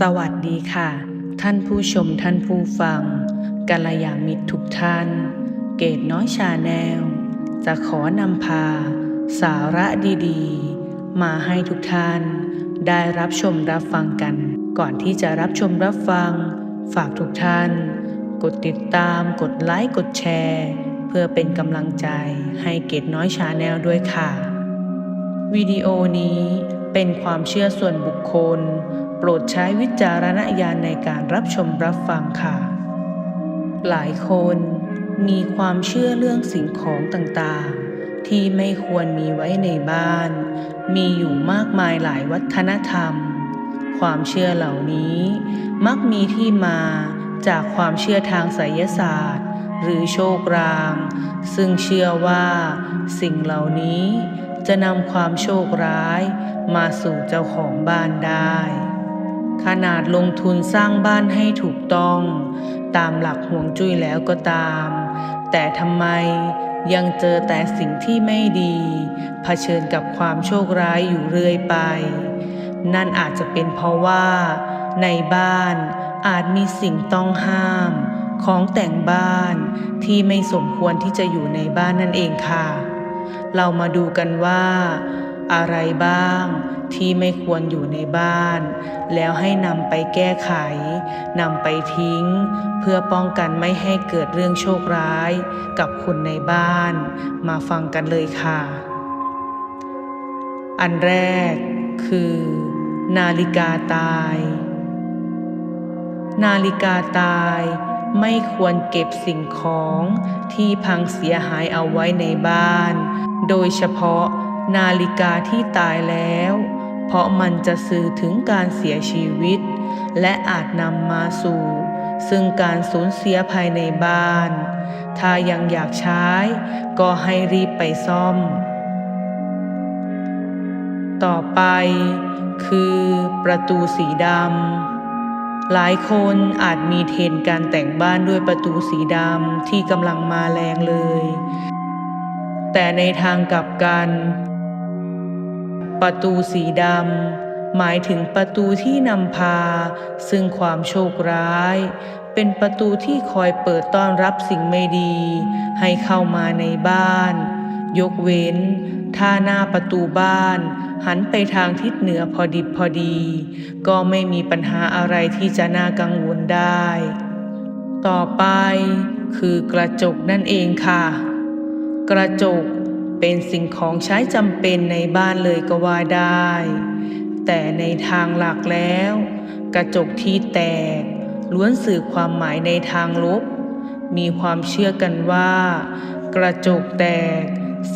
สวัสดีค่ะ ท่านผู้ชมท่านผู้ฟังกัลยาณมิตรทุกท่าน เกตน้อยชาแนล จะขอนำพา สาระดีๆ มาให้ทุกท่าน ได้รับชมรับฟังกัน ก่อนที่จะรับชมรับฟัง ฝากทุกท่าน กดติดตามกดไลค์กดแชร์ เพื่อเป็นกำลังใจให้เกตน้อยชาแนลด้วยค่ะ วิดีโอนี้เป็นความเชื่อส่วนบุคคล ปรดใช้วิจารณญาณในการรับชมรับฟังค่ะ หลายคนมีความเชื่อเรื่องสิ่งของต่างๆ ที่ไม่ควรมีไว้ในบ้าน มีอยู่มากมายหลายวัฒนธรรม ความเชื่อเหล่านี้มักมีที่มาจากความเชื่อทางไสยศาสตร์ หรือโชคราง ซึ่งเชื่อว่าสิ่งเหล่านี้จะนำความโชคร้ายมาสู่เจ้าของบ้านได้ ขนาดลงทุนสร้างบ้านให้ถูกต้อง ตามหลักห่วงจุ้ยแล้วก็ตาม แต่ทำไมยังเจอแต่สิ่งที่ไม่ดีเผชิญกับความโชคร้ายอยู่เรื่อยไป นั่นอาจจะเป็นเพราะว่า ในบ้านอาจมีสิ่งต้องห้าม ของแต่งบ้านที่ไม่สมควรที่จะอยู่ในบ้านนั่นเองค่ะ เรามาดูกันว่า อะไรบ้างที่ไม่ควรอยู่ในบ้าน แล้วให้นำไปแก้ไขนำไปทิ้ง เพื่อป้องกันไม่ให้เกิดเรื่องโชคร้ายกับคนในบ้าน มาฟังกันเลยค่ะ อันแรกคือ นาฬิกาตาย นาฬิกาตายไม่ควรเก็บสิ่งของที่พังเสียหายเอาไว้ในบ้าน โดยเฉพาะ นาฬิกาที่ตายแล้ว เพราะมันจะสื่อถึงการเสียชีวิต และอาจนำมาสู่ ซึ่งการสูญเสียภายในบ้าน ถ้ายังอยากใช้ ก็ให้รีบไปซ่อม ต่อไป คือประตูสีดำหลายคนอาจมีเทรนการแต่งบ้านด้วยประตูสีดำที่กำลังมาแรงเลย แต่ในทางกลับกัน ประตูสีดำหมายถึงประตูที่นำพา ซึ่งความโชคร้าย เป็นประตูที่คอยเปิดต้อนรับสิ่งไม่ดี ให้เข้ามาในบ้าน ยกเว้น ถ้าหน้าประตูบ้าน หันไปทางทิศเหนือพอดิบพอดี ก็ไม่มีปัญหาอะไรที่จะน่ากังวลได้ ต่อไปคือกระจกนั่นเองค่ะ กระจก เป็นสิ่งของใช้จำเป็นในบ้านเลยก็ว่าได้ แต่ในทางหลักแล้ว กระจกที่แตก ล้วนสื่อความหมายในทางลบ มีความเชื่อกันว่า กระจกแตก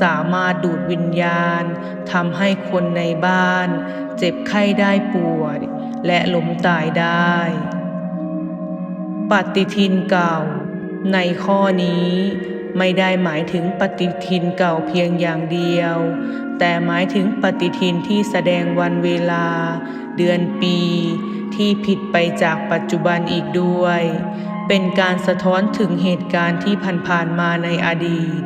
สามารถดูดวิญญาณทำให้คนในบ้าน เจ็บไข้ได้ป่วยและล้มตายได้ ปฏิทินเก่า ในข้อนี้ ไม่ได้หมายถึงปฏิทินเก่าเพียงอย่างเดียว แต่หมายถึงปฏิทินที่แสดงวันเวลา เดือนปี ที่ผิดไปจากปัจจุบันอีกด้วย เป็นการสะท้อนถึงเหตุการณ์ที่ผ่านๆมาในอดีต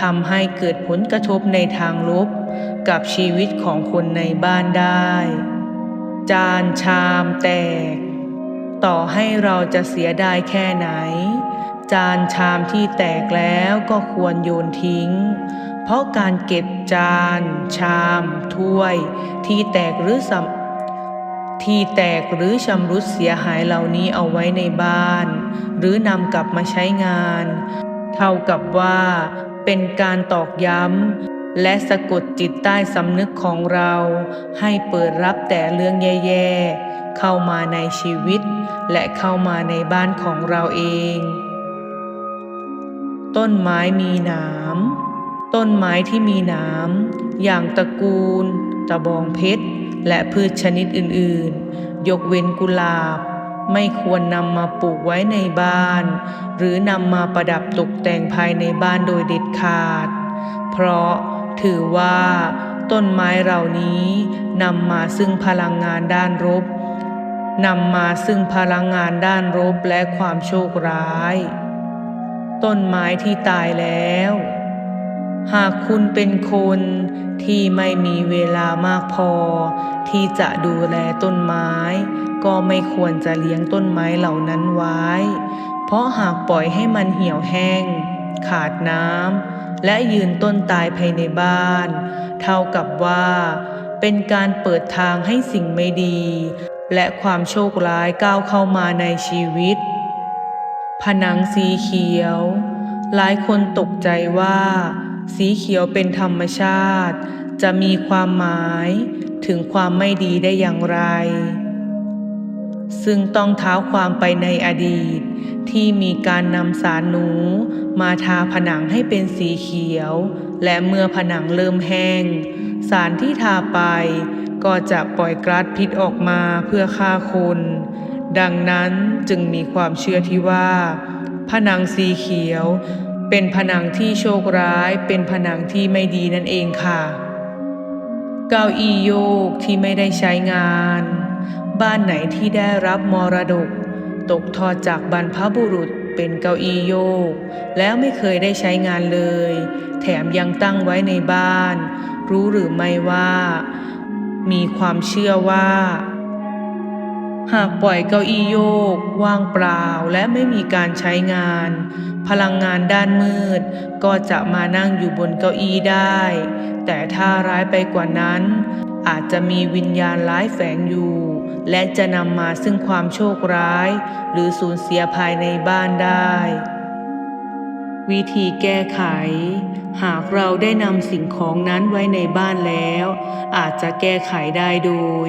ทำให้เกิดผลกระทบในทางลบ กับชีวิตของคนในบ้านได้ จานชามแตก ต่อให้เราจะเสียดายแค่ไหน จานชามที่แตกแล้วก็ควรโยนทิ้ง เพราะการเก็บจาน ชาม ถ้วย ที่แตกหรือสที่แตกหรือชำรุดเสียหายเหล่านี้เอาไว้ในบ้าน หรือนำกลับมาใช้งาน เท่ากับว่าเป็นการตอกย้ำ และสะกดจิตใต้สำนึกของเรา ให้เปิดรับแต่เรื่องแย่ๆ เข้ามาในชีวิต และเข้ามาในบ้านของเราเอง ต้นไม้มีหนามต้นไม้ที่มีหนามอย่างตระกูล ตะบองเพชร และพืชชนิดอื่นๆ ยกเว้นกุหลาบ ไม่ควรนำมาปลูกไว้ในบ้าน หรือนำมาประดับตกแต่งภายในบ้านโดยเด็ดขาด เพราะถือว่า ต้นไม้เหล่านี้นำมาซึ่งพลังงานด้านลบนำมาซึ่งพลังงานด้านลบและความโชคร้าย ต้นไม้ที่ตายแล้ว หากคุณเป็นคนที่ไม่มีเวลามากพอ ที่จะดูแลต้นไม้ ก็ไม่ควรจะเลี้ยงต้นไม้เหล่านั้นไว้ เพราะหากปล่อยให้มันเหี่ยวแห้ง ขาดน้ำและยืนต้นตายภายในบ้าน เท่ากับว่าเป็นการเปิดทางให้สิ่งไม่ดี และความโชคร้ายก้าวเข้ามาในชีวิต ผนังสีเขียว หลายคนตกใจว่า สีเขียวเป็นธรรมชาติ จะมีความหมายถึงความไม่ดีได้อย่างไร ซึ่งต้องเท้าความไปในอดีต ที่มีการนำสารหนู มาทาผนังให้เป็นสีเขียว และเมื่อผนังเริ่มแห้ง สารที่ทาไปก็จะปล่อยก๊าซพิษออกมาเพื่อฆ่าคน ดังนั้นจึงมีความเชื่อที่ว่า ผนังสีเขียว เป็นผนังที่โชคร้าย เป็นผนังที่ไม่ดีนั่นเองค่ะ เก้าอี้โยกที่ไม่ได้ใช้งาน บ้านไหนที่ได้รับมรดก ตกทอดจากบรรพบุรุษเป็นเก้าอี้โยก แล้วไม่เคยได้ใช้งานเลย แถมยังตั้งไว้ในบ้าน รู้หรือไม่ว่า มีความเชื่อว่า หากปล่อยเก้าอี้โยก ว่างเปล่าและไม่มีการใช้งาน พลังงานด้านมืด ก็จะมานั่งอยู่บนเก้าอี้ได้ แต่ถ้าร้ายไปกว่านั้น อาจจะมีวิญญาณร้ายแฝงอยู่ และจะนำมาซึ่งความโชคร้าย หรือสูญเสียภายในบ้านได้ วิธีแก้ไข หากเราได้นำสิ่งของนั้นไว้ในบ้านแล้ว อาจจะแก้ไขได้โดย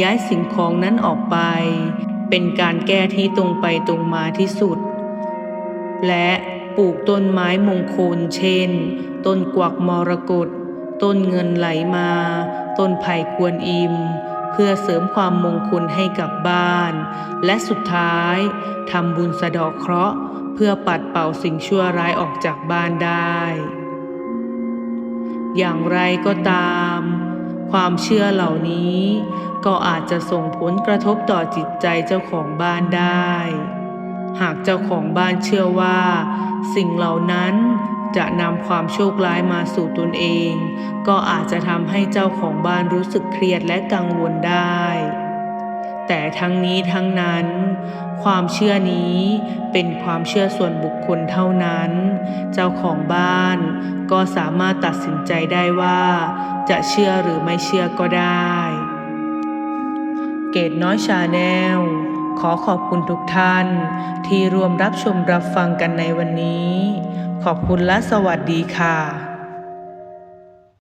ย้ายสิ่งของนั้นออกไป เป็นการแก้ที่ตรงไปตรงมาที่สุด และปลูกต้นไม้มงคล เช่น ต้นกวักมรกตต้นเงินไหลมา ต้นไผ่กวนอิม เพื่อเสริมความมงคลให้กับบ้าน และสุดท้ายทำบุญสะเดาะเคราะห์ พื่อปัดเป่าสิ่งชั่วร้ายออกจากบ้านได้ อย่างไรก็ตาม ความเชื่อเหล่านี้ ก็อาจจะส่งผลกระทบต่อจิตใจเจ้าของบ้านได้ หากเจ้าของบ้านเชื่อว่า สิ่งเหล่านั้นจะนำความโชคร้ายมาสู่ตนเอง ก็อาจจะทำให้เจ้าของบ้านรู้สึกเครียดและกังวลได้ แต่ทั้งนี้ทั้งนั้น ความเชื่อนี้เป็นความเชื่อส่วนบุคคลเท่านั้น เจ้าของบ้านก็สามารถตัดสินใจได้ว่า จะเชื่อหรือไม่เชื่อก็ได้ เกตน้อยชาแนลขอขอบคุณทุกท่านที่รวมรับชมรับฟังกันในวันนี้ ขอบคุณและสวัสดีค่ะ